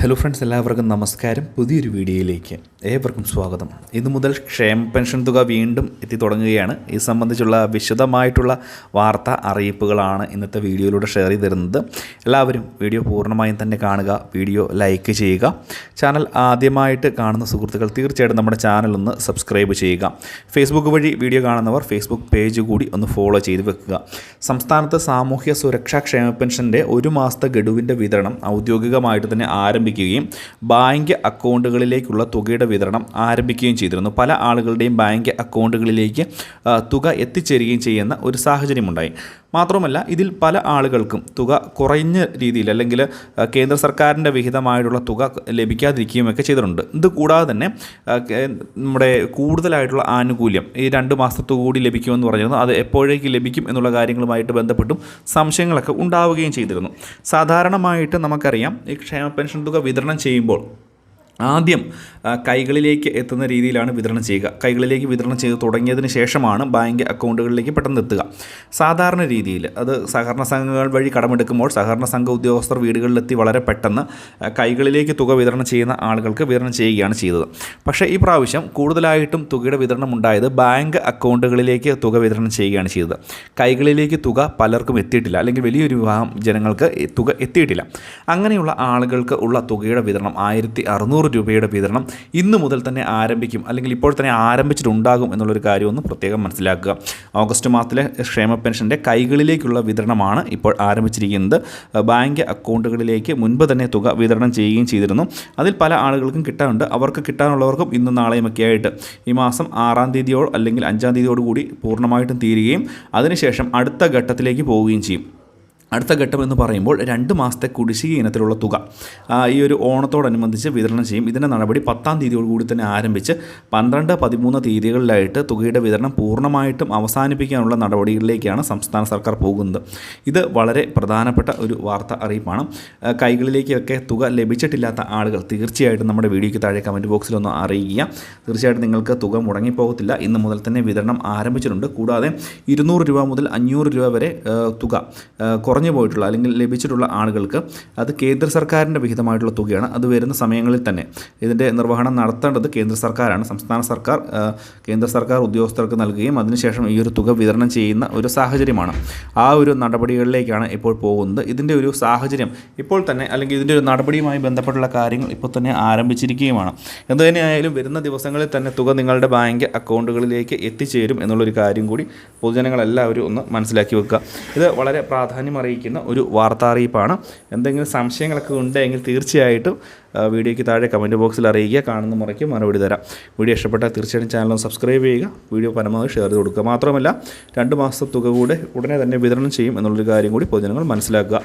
Hello friends എല്ലാവർക്കും നമസ്കാരം. പുതിയൊരു വീഡിയോയിലേക്ക് ഏവർക്കും സ്വാഗതം. ഇന്നു മുതൽ ക്ഷേമ പെൻഷൻ തുക വീണ്ടും എത്തി തുടങ്ങുകയാണ്. ഇത് സംബന്ധിച്ചുള്ള വിശദമായിട്ടുള്ള വാർത്ത അറിയിപ്പുകളാണ് ഇന്നത്തെ വീഡിയോയിലൂടെ ഷെയർ ചെയ്തിരുന്നത്. എല്ലാവരും വീഡിയോ പൂർണമായും തന്നെ കാണുക വീഡിയോ ലൈക്ക് ചെയ്യുക. ചാനൽ ആദ്യമായിട്ട് കാണുന്ന സുഹൃത്തുക്കൾ തീർച്ചയായിട്ടും നമ്മുടെ ചാനൽ ഒന്ന് സബ്സ്ക്രൈബ് ചെയ്യുക. ഫേസ്ബുക്ക് വഴി വീഡിയോ കാണുന്നവർ ഫേസ്ബുക്ക് പേജ് കൂടി ഒന്ന് ഫോളോ ചെയ്ത് വെക്കുക. സംസ്ഥാനത്ത് സാമൂഹ്യ സുരക്ഷാ ക്ഷേമ പെൻഷന്റെ ഒരു മാസത്തെ ഗഡുവിന്റെ വിതരണം ഔദ്യോഗികമായിട്ട് തന്നെ ആരംഭിക്കുകയും ബാങ്ക് അക്കൗണ്ടുകളിലേക്കുള്ള തുകയുടെ വിതരണം ആരംഭിക്കുകയും ചെയ്തിരുന്നു. പല ആളുകളുടെയും ബാങ്ക് അക്കൗണ്ടുകളിലേക്ക് തുക എത്തിച്ചേരുകയും ചെയ്യുന്ന ഒരു സാഹചര്യമുണ്ടായി. മാത്രമല്ല ഇതിൽ പല ആളുകൾക്കും തുക കുറഞ്ഞ രീതിയിൽ അല്ലെങ്കിൽ കേന്ദ്ര സർക്കാരിന്റെ വിഹിതമായിട്ടുള്ള തുക ലഭിക്കാതിരിക്കുകയും ഒക്കെ ചെയ്തിട്ടുണ്ട്. ഇത് കൂടാതെ തന്നെ നമ്മുടെ കൂടുതലായിട്ടുള്ള ആനുകൂല്യം ഈ രണ്ട് മാസത്തു കൂടി ലഭിക്കുമെന്ന് പറഞ്ഞിരുന്നു. അത് എപ്പോഴേക്ക് ലഭിക്കും എന്നുള്ള കാര്യങ്ങളുമായിട്ട് ബന്ധപ്പെട്ടും സംശയങ്ങളൊക്കെ ഉണ്ടാവുകയും ചെയ്തിരുന്നു. സാധാരണമായിട്ട് നമുക്കറിയാം ഈ ക്ഷേമ പെൻഷൻ തുക വിതരണം ചെയ്യുമ്പോൾ ആദ്യം കൈകളിലേക്ക് എത്തുന്ന രീതിയിലാണ് വിതരണം ചെയ്യുക. കൈകളിലേക്ക് വിതരണം ചെയ്ത് തുടങ്ങിയതിന് ശേഷമാണ് ബാങ്ക് അക്കൗണ്ടുകളിലേക്ക് പെട്ടെന്ന് എത്തുക. സാധാരണ രീതിയിൽ അത് സഹകരണ സംഘങ്ങൾ വഴി കടമെടുക്കുമ്പോൾ സഹകരണ സംഘ ഉദ്യോഗസ്ഥർ വീടുകളിലെത്തി വളരെ പെട്ടെന്ന് കൈകളിലേക്ക് തുക വിതരണം ചെയ്യുന്ന ആളുകൾക്ക് വിതരണം ചെയ്യുകയാണ് ചെയ്തത്. പക്ഷേ ഈ പ്രാവശ്യം കൂടുതലായിട്ടും തുകയുടെ വിതരണം ഉണ്ടായത് ബാങ്ക് അക്കൗണ്ടുകളിലേക്ക് തുക വിതരണം ചെയ്യുകയാണ് ചെയ്തത്. കൈകളിലേക്ക് തുക പലർക്കും എത്തിയിട്ടില്ല. അല്ലെങ്കിൽ വലിയൊരു വിഭാഗം ജനങ്ങൾക്ക് തുക എത്തിയിട്ടില്ല. അങ്ങനെയുള്ള ആളുകൾക്ക് ഉള്ള തുകയുടെ വിതരണം ആയിരത്തി അറുന്നൂറ് രൂപയുടെ വിതരണം ഇന്ന് മുതൽ തന്നെ ആരംഭിക്കും അല്ലെങ്കിൽ ഇപ്പോൾ തന്നെ ആരംഭിച്ചിട്ടുണ്ടാകും എന്നുള്ളൊരു കാര്യം ഒന്ന് പ്രത്യേകം മനസ്സിലാക്കുക. ഓഗസ്റ്റ് മാസത്തിലെ ക്ഷേമ പെൻഷന്റെ കൈകളിലേക്കുള്ള വിതരണമാണ് ഇപ്പോൾ ആരംഭിച്ചിരിക്കുന്നത്. ബാങ്ക് അക്കൗണ്ടുകളിലേക്ക് മുൻപ് തന്നെ തുക വിതരണം ചെയ്യുകയും ചെയ്തിരുന്നു. അതിൽ പല ആളുകൾക്കും കിട്ടാനുണ്ട്. അവർക്ക് കിട്ടാനുള്ളവർക്കും ഇന്നും നാളെയുമൊക്കെ ആയിട്ട് ഈ മാസം ആറാം തീയതിയോ അല്ലെങ്കിൽ അഞ്ചാം തീയതിയോടുകൂടി പൂർണമായിട്ടും തീരുകയും അതിനുശേഷം അടുത്ത ഘട്ടത്തിലേക്ക് പോവുകയും ചെയ്യും. അടുത്ത ഘട്ടം എന്ന് പറയുമ്പോൾ രണ്ട് മാസത്തെ കുടിശ്ശിക ഇനത്തിലുള്ള തുക. ഈ ഒരു ഓണത്തോടനുബന്ധിച്ച് വിതരണം ചെയ്യും. ഇതിന്റെ നടപടി പത്താം തീയതിയോട് കൂടി തന്നെ ആരംഭിച്ച് പന്ത്രണ്ട് പതിമൂന്ന് തീയതികളിലായിട്ട് തുകയുടെ വിതരണം പൂർണമായിട്ടും അവസാനിപ്പിക്കാനുള്ള നടപടികളിലേക്കാണ് സംസ്ഥാന സർക്കാർ പോകുന്നത്. ഇത് വളരെ പ്രധാനപ്പെട്ട ഒരു വാർത്ത അറിയിപ്പാണ്. കൈകളിലേക്കൊക്കെ തുക ലഭിച്ചിട്ടില്ലാത്ത ആളുകൾ തീർച്ചയായിട്ടും നമ്മുടെ വീഡിയോയ്ക്ക് താഴെ കമന്റ് ബോക്സിൽ ഒന്ന് അറിയിക്കുക. തീർച്ചയായിട്ടും നിങ്ങൾക്ക് തുക മുടങ്ങിപ്പോകത്തില്ല. ഇന്ന് മുതൽ തന്നെ വിതരണം ആരംഭിച്ചിട്ടുണ്ട്. കൂടാതെ ഇരുന്നൂറ് രൂപ മുതൽ അഞ്ഞൂറ് രൂപ വരെ തുക കുറഞ്ഞു പോയിട്ടുള്ള അല്ലെങ്കിൽ ലഭിച്ചിട്ടുള്ള ആളുകൾക്ക് അത് കേന്ദ്ര സർക്കാരിന്റെ വിഹിതമായിട്ടുള്ള തുകയാണ്. അത് വരുന്ന സമയങ്ങളിൽ തന്നെ ഇതിന്റെ നിർവഹണം നടത്തേണ്ടത് കേന്ദ്ര സർക്കാരാണ്. സംസ്ഥാന സർക്കാർ കേന്ദ്ര സർക്കാർ ഉദ്യോഗസ്ഥർക്ക് നൽകുകയും അതിനുശേഷം ഈ ഒരു തുക വിതരണം ചെയ്യുന്ന ഒരു സാഹചര്യമാണ്. ആ ഒരു നടപടികളിലേക്കാണ് ഇപ്പോൾ പോകുന്നത്. ഇതിന്റെ ഒരു സാഹചര്യം ഇപ്പോൾ തന്നെ അല്ലെങ്കിൽ ഇതിന്റെ ഒരു നടപടിയുമായി ബന്ധപ്പെട്ടുള്ള കാര്യങ്ങൾ ഇപ്പോൾ തന്നെ ആരംഭിച്ചിരിക്കുകയുമാണ്. എന്ത് തന്നെയായാലും വരുന്ന ദിവസങ്ങളിൽ തന്നെ തുക നിങ്ങളുടെ ബാങ്ക് അക്കൗണ്ടുകളിലേക്ക് എത്തിച്ചേരും എന്നുള്ളൊരു കാര്യം കൂടി പൊതുജനങ്ങളെല്ലാവരും ഒന്ന് മനസ്സിലാക്കി വെക്കുക. ഇത് വളരെ പ്രാധാന്യം അറിയിക്കുന്ന ഒരു വാർത്താ അറിയിപ്പാണ് എന്തെങ്കിലും സംശയങ്ങളൊക്കെ ഉണ്ടെങ്കിൽ തീർച്ചയായിട്ടും വീഡിയോയ്ക്ക് താഴെ കമന്റ് ബോക്സിൽ അറിയിക്കുക. കാണുന്ന മുറയ്ക്ക് മറുപടി തരാം. വീഡിയോ ഇഷ്ടപ്പെട്ടാൽ തീർച്ചയായും ചാനൽ സബ്സ്ക്രൈബ് ചെയ്യുക. വീഡിയോ പരമാവധി ഷെയർ ചെയ്ത് കൊടുക്കുക. മാത്രമല്ല രണ്ട് മാസത്തെ തുക കൂടെ ഉടനെ തന്നെ വിതരണം ചെയ്യും എന്നുള്ളൊരു കാര്യം കൂടി പൊതുജനങ്ങൾ മനസ്സിലാക്കുക.